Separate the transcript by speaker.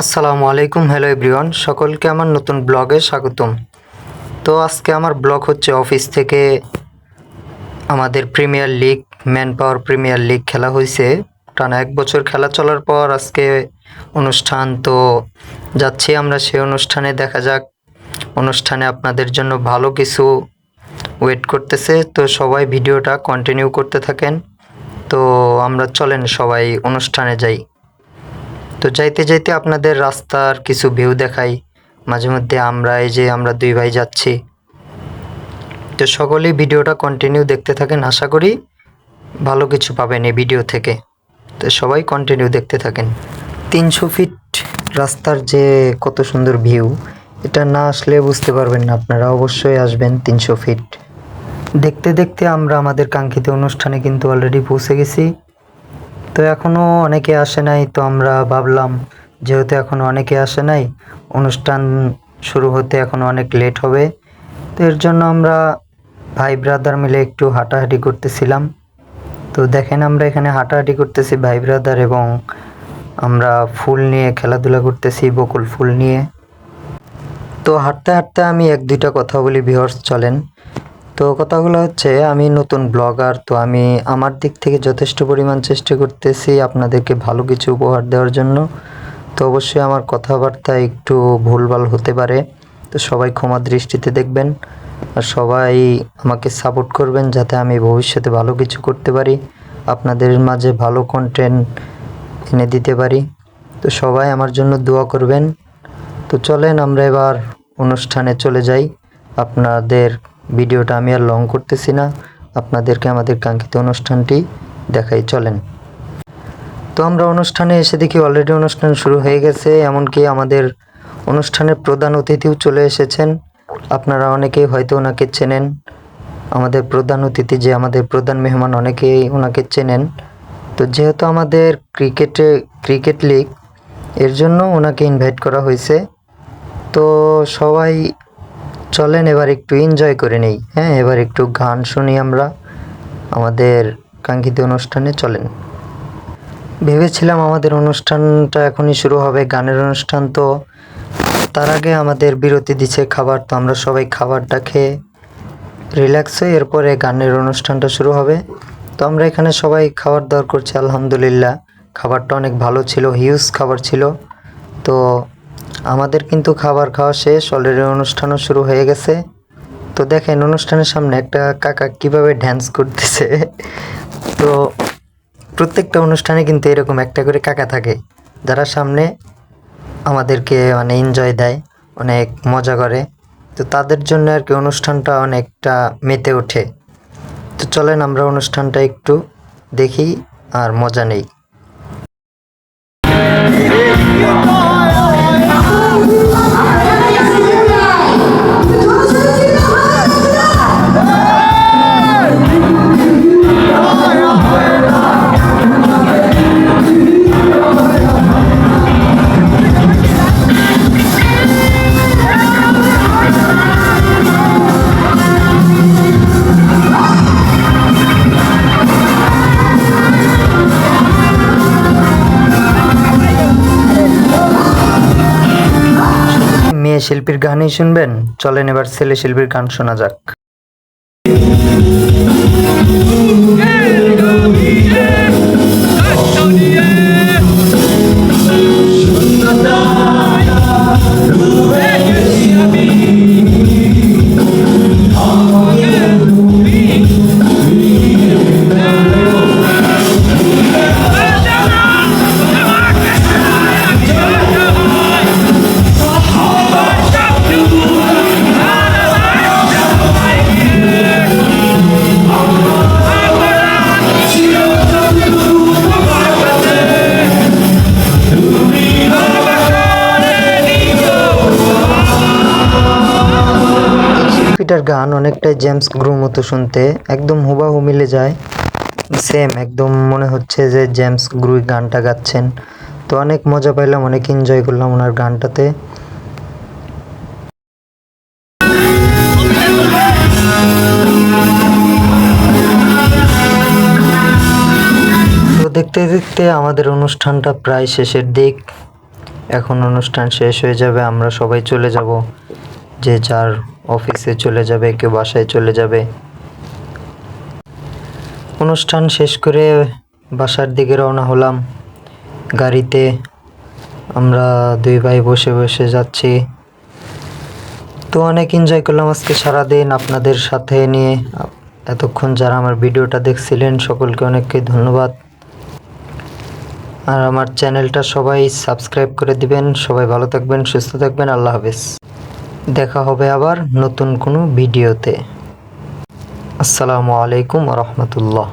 Speaker 1: আসসালামু আলাইকুম, hello everyone. সকলকে আমার নতুন ব্লগে স্বাগতম। তো আজকে আমার ব্লগ হচ্ছে অফিস থেকে আমাদের premier league man power premier league খেলা হয়েছে। টানা এক বছর খেলা চলার পর আজকে অনুষ্ঠান, তো যাচ্ছি আমরা সেই অনুষ্ঠানে। দেখা যাক, অনুষ্ঠানে আপনাদের জন্য ভালো কিছু ওয়েট করতেছে। তো সবাই ভিডিওটা কন্টিনিউ করতে থাকেন। তো আমরা চলেন সবাই অনুষ্ঠানে যাই। তো যাইতে যাইতে আপনাদের রাস্তার কিছু ভিউ দেখাই। মাঝে মধ্যে আমরা এই যে আমরা দুই ভাই যাচ্ছি। তো সকলেই ভিডিওটা কন্টিনিউ দেখতে থাকেন, আশা করি ভালো কিছু পাবেন এই ভিডিও থেকে। তো সবাই কন্টিনিউ দেখতে থাকেন। তিনশো ফিট রাস্তার যে কত সুন্দর ভিউ এটা না আসলে বুঝতে পারবেন না, আপনারা অবশ্যই আসবেন তিনশো ফিট দেখতে দেখতে আমরা আমাদের কাঙ্ক্ষিত অনুষ্ঠানে কিন্তু অলরেডি পৌঁছে গেছি। তো এখনও অনেকে আসে নাই, তো আমরা ভাবলাম যেহেতু এখনও অনেকে আসে নাই, অনুষ্ঠান শুরু হতে এখন অনেক লেট হবে। তো এর জন্য আমরা ভাই ব্রাদার মিলে একটু হাঁটাহাঁটি করতেছিলাম। তো দেখেন আমরা এখানে হাঁটাহাঁটি করতেছি ভাই ব্রাদার এবং আমরা ফুল নিয়ে খেলাধুলা করতেছি, বকুল ফুল নিয়ে। তো হাঁটতে হাঁটতে আমি এক দুইটা কথা বলি ভিউয়ার্স চলেন। তো কথাগুলো হচ্ছে, আমি নতুন ব্লগার, তো আমি আমার দিক থেকে যথেষ্ট পরিমাণ চেষ্টা করতেছি আপনাদেরকে ভালো কিছু উপহার দেওয়ার জন্য। তো অবশ্যই আমার কথাবার্তা একটু ভুলভাল হতে পারে, তো সবাই ক্ষমা দৃষ্টিতে দেখবেন আর সবাই আমাকে সাপোর্ট করবেন যাতে আমি ভবিষ্যতে ভালো কিছু করতে পারি, আপনাদের মাঝে ভালো কন্টেন্ট এনে দিতে পারি। তো সবাই আমার জন্য দোয়া করবেন। তো চলেন আমরা এবার অনুষ্ঠানে চলে যাই, আপনাদের ভিডিওটা আমি আর লং করতেছি না। আপনাদেরকে আমাদের কাঙ্ক্ষিত অনুষ্ঠানটি দেখাই, চলেন। তো আমরা অনুষ্ঠানে এসে দেখি অলরেডি অনুষ্ঠান শুরু হয়ে গেছে, এমনকি আমাদের অনুষ্ঠানের প্রধান অতিথিও চলে এসেছেন। আপনারা অনেকেই হয়তো ওনাকে চেনেন। আমাদের প্রধান অতিথি যে আমাদের প্রধান মেহমান অনেকেই ওনাকে চেনেন। তো যেহেতু আমাদের ক্রিকেটে, ক্রিকেট লিগ, এর জন্য ওনাকে ইনভাইট করা হয়েছে। তো সবাই চলেন এবার একটু এনজয় করে নেই হ্যাঁ? এবার একটু গান শুনি আমরা। আমাদের কাঙ্ক্ষিত অনুষ্ঠানে চলেন। ভেবেছিলাম আমাদের অনুষ্ঠানটা এখনই শুরু হবে, গানের অনুষ্ঠান তো। তার আগে আমাদের বিরতি দিচ্ছে খাবার, তো আমরা সবাই খাবারটা খেয়ে রিল্যাক্স হয়ে এরপরে গানের অনুষ্ঠানটা শুরু হবে। তো আমরা এখানে সবাই খাবার দাবার করছি, আলহামদুলিল্লাহ। খাবারটা অনেক ভালো ছিল হিউজ খাবার ছিল। তো আমাদের কিন্তু খাবার খাওয়া শেষ অলরেডি অনুষ্ঠানও শুরু হয়ে গেছে। তো দেখেন, অনুষ্ঠানের সামনে একটা কাকা কীভাবে ড্যান্স করতেছে। তো প্রত্যেকটা অনুষ্ঠানে কিন্তু এরকম একটা করে কাকা থাকে, যারা সামনে আমাদেরকে মানে এনজয় দেয়, অনেক মজা করে। তো তাদের জন্য আর কি অনুষ্ঠানটা অনেকটা মেতে ওঠে। তো চলেন আমরা অনুষ্ঠানটা একটু দেখি আর মজা নেই। মেয়ে শিল্পীর গানই শুনবেন? চলেন এবার ছেলে শিল্পীর গান শোনা যাক। শিল্পীটার গান অনেকটাই জেমস গ্রু মতো শুনতে, একদম হুবাহু মিলে যায়। সেম একদম মনে হচ্ছে যে জেমস গ্রু গানটা গাচ্ছেন। তো অনেক মজা পাইলাম, অনেক এনজয় করলাম ওনার গানটাতে। দেখতে দেখতে আমাদের অনুষ্ঠানটা প্রায় শেষের দিক। এখন অনুষ্ঠান শেষ হয়ে যাবে, আমরা সবাই চলে যাব যে যার অফিসে চলে যাবে, কেউ বাসায় চলে যাবে। অনুষ্ঠান শেষ করে বাসার দিকে রওনা হলাম। গাড়িতে আমরা দুই ভাই বসে বসে যাচ্ছি। তো অনেক এনজয় করলাম আজকে সারাদিন আপনাদের সাথে নিয়ে। এতক্ষণ যারা আমার ভিডিওটা দেখছিলেন, সকলকে অনেককে ধন্যবাদ। আর আমার চ্যানেলটা সবাই সাবস্ক্রাইব করে দিবেন। সবাই ভালো থাকবেন, সুস্থ থাকবেন। আল্লাহ হাফেজ। দেখা হবে আবার নতুন কোনো ভিডিওতে। আসসালামু আলাইকুম রহমতুল্লাহ।